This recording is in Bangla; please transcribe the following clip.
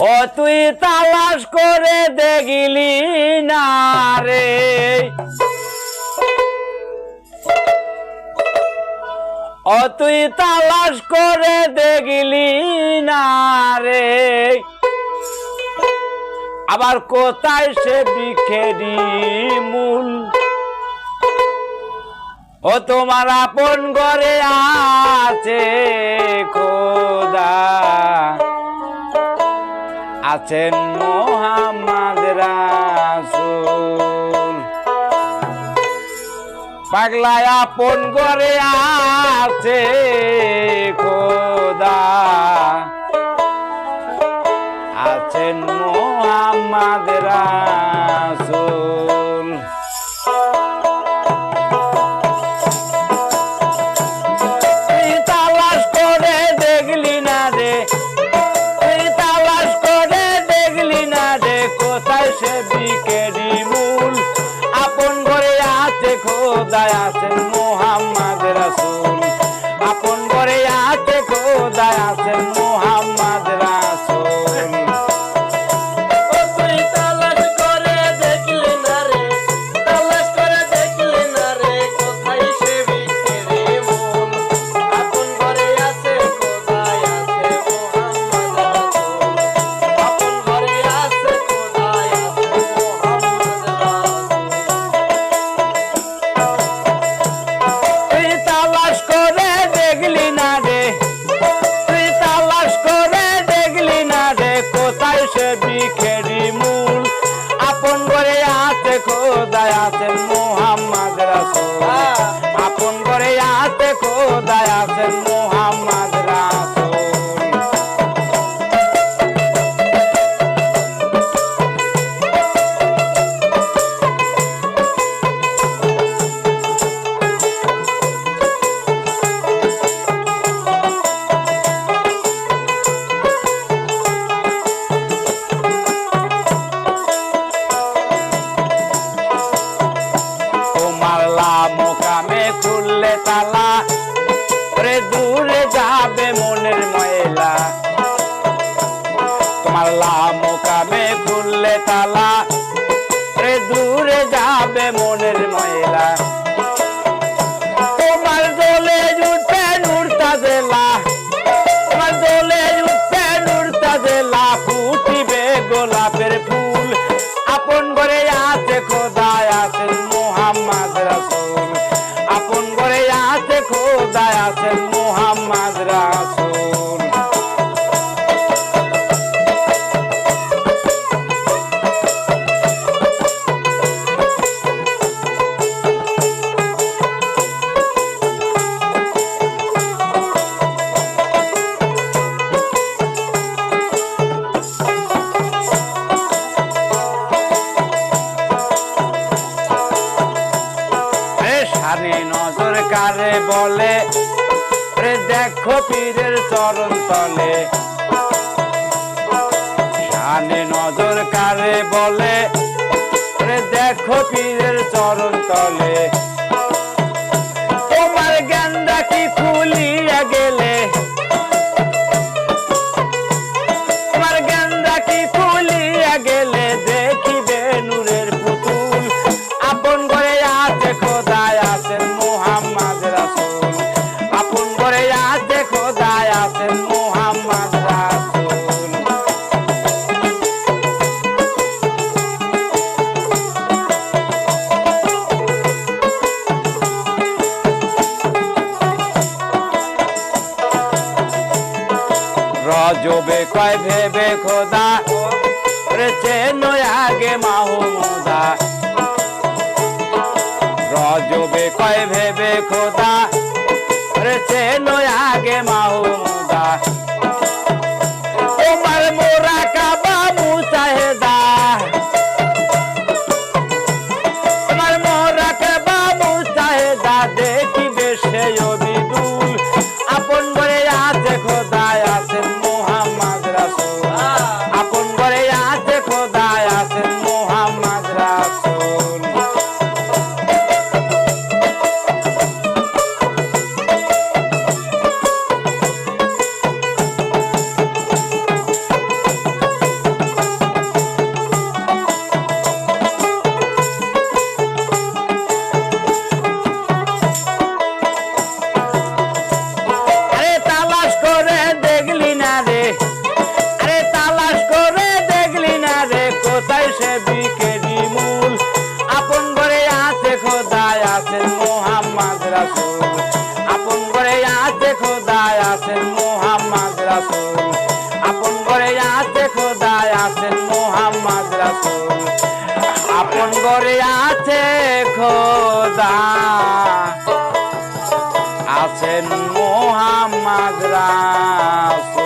ও, তুই তালাশ করে দেখিলি না রে। ও, তুই তালাশ করে দেখিলি না রে। আবার কোথায় সে বিখেরি মূল? ও, তোমার আপন ঘরে আছে খোদা। আছেন মোহাম্মদ রাসুল। পাগলায় আপন করে আছে খোদা। খোদায় আছেন কামে দেখো পীরের চরণ তলে। শানে নজর কারে বলে? রে দেখো পীরের চরণ তলে। জবে কয় ভেবে খোদা রেছে নয়াগে মাহমুদা রজবে কয় ভেবে খোদা রাসূল। আপন করে আজ দেখো দায় আছেন মোহাম্মদ রাসুল। আপন করে আজ দেখো দায় আছেন মোহাম্মদ রাসুল। আপন করে আছে খোদা। আছেন মোহাম্মদ রাসূল।